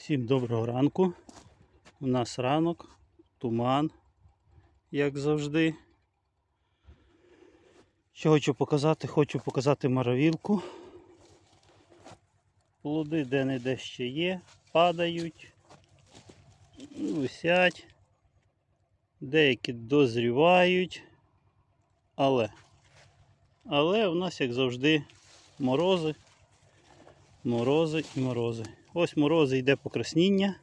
Всім доброго ранку. У нас ранок, туман, як завжди. Що хочу показати? Хочу показати маравілку. Плоди де-не-де ще є, падають, висять, деякі дозрівають, але, але у нас, як завжди, морози, морози і морози. Ось морози йде покрасніння,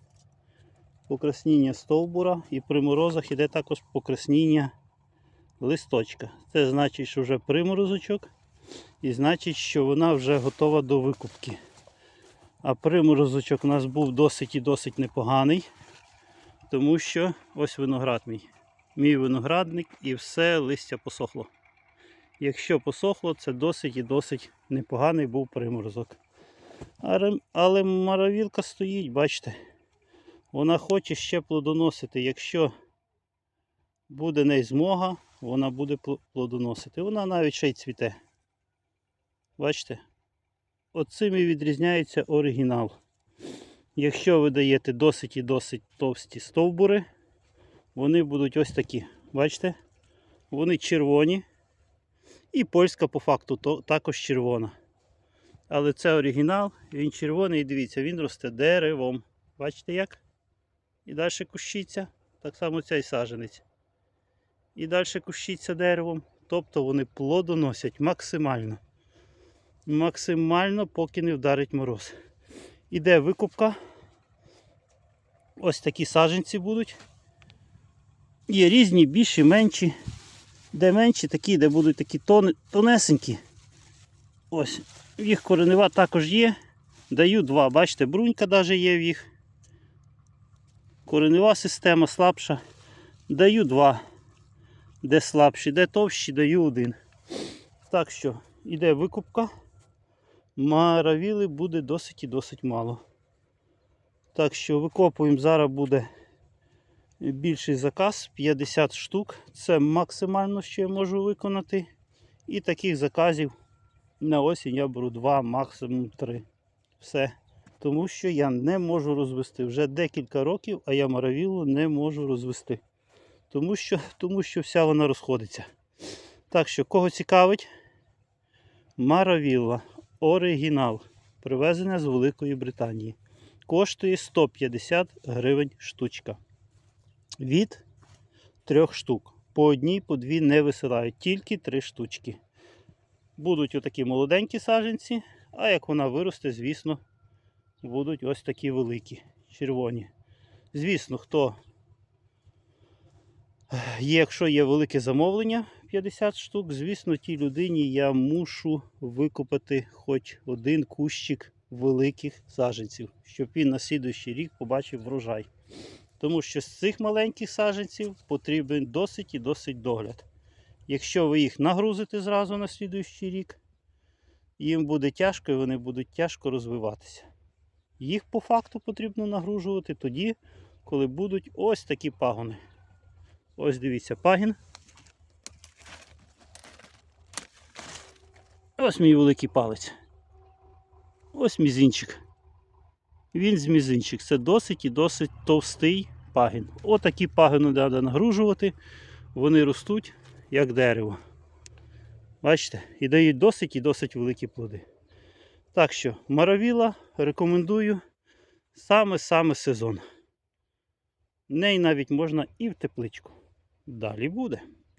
покрасніння стовбура і при морозах йде також покрасніння листочка. Це значить, що вже приморозочок і значить, що вона вже готова до викупки. А приморозочок у нас був досить і досить непоганий, тому що ось виноград мій. Мій виноградник і все листя посохло. Якщо посохло, це досить і досить непоганий був приморозок. Але- маравілка стоїть, бачите. Вона хоче ще плодоносити. Якщо буде неї змога, вона буде плодоносити. Вона навіть ще й цвіте. Бачите? Оцим і відрізняється оригінал. Якщо ви даєте досить і досить товсті стовбури, вони будуть ось такі. Бачите? Вони червоні. І польська по факту також червона. Але це оригінал, він червоний, дивіться, він росте деревом. Бачите як? І далі кущиться. Так само цей саженець. І далі кущиться деревом. Тобто вони плодоносять максимально. Максимально, поки не вдарить мороз. Іде викупка. Ось такі саженці будуть. Є різні, більші, менші. Де менші, такі, де будуть такі тон... тонесенькі. Ось. Їх коренева також є. Даю два. Бачите, брунька навіть є в їх. Коренева система слабша. Даю два. Де слабші, де товщі, даю один. Так що, іде викупка. Маравіли буде досить і досить мало. Так що викопуємо, зараз буде більший заказ 50 штук. Це максимально, що я можу виконати. І таких заказів на осінь я беру 2, максимум 3. Все. Тому що я не можу розвести. Вже декілька років, а я маравілу не можу розвести. Тому що, тому що вся вона розходиться. Так що, кого цікавить, маравілла оригінал. Привезена з Великої Британії. Коштує 150 гривень штучка. Від трьох штук. По одній, по дві не висилають, тільки три штучки. Будуть отакі молоденькі саджанці, а як вона виросте, звісно, будуть ось такі великі, червоні. Звісно, хто є, якщо є велике замовлення 50 штук, звісно, тій людині я мушу викопати хоч один кущик великих саджанців, щоб він на слідуючий рік побачив врожай. Тому що з цих маленьких саджанців потрібен досить і досить догляд. Якщо ви їх нагрузите зразу на слідуючий рік, їм буде тяжко і вони будуть тяжко розвиватися. Їх по факту потрібно нагружувати тоді, коли будуть ось такі пагони. Ось дивіться, пагін. Ось мій великий палець. Ось мізинчик. Він з мізинчик. Це досить і досить товстий пагін. Отакі пагони треба нагружувати. Вони ростуть як дерево. Бачите? І дають досить і досить великі плоди. Так що, маравіла рекомендую саме-саме сезон. В неї навіть можна і в тепличку. Далі буде.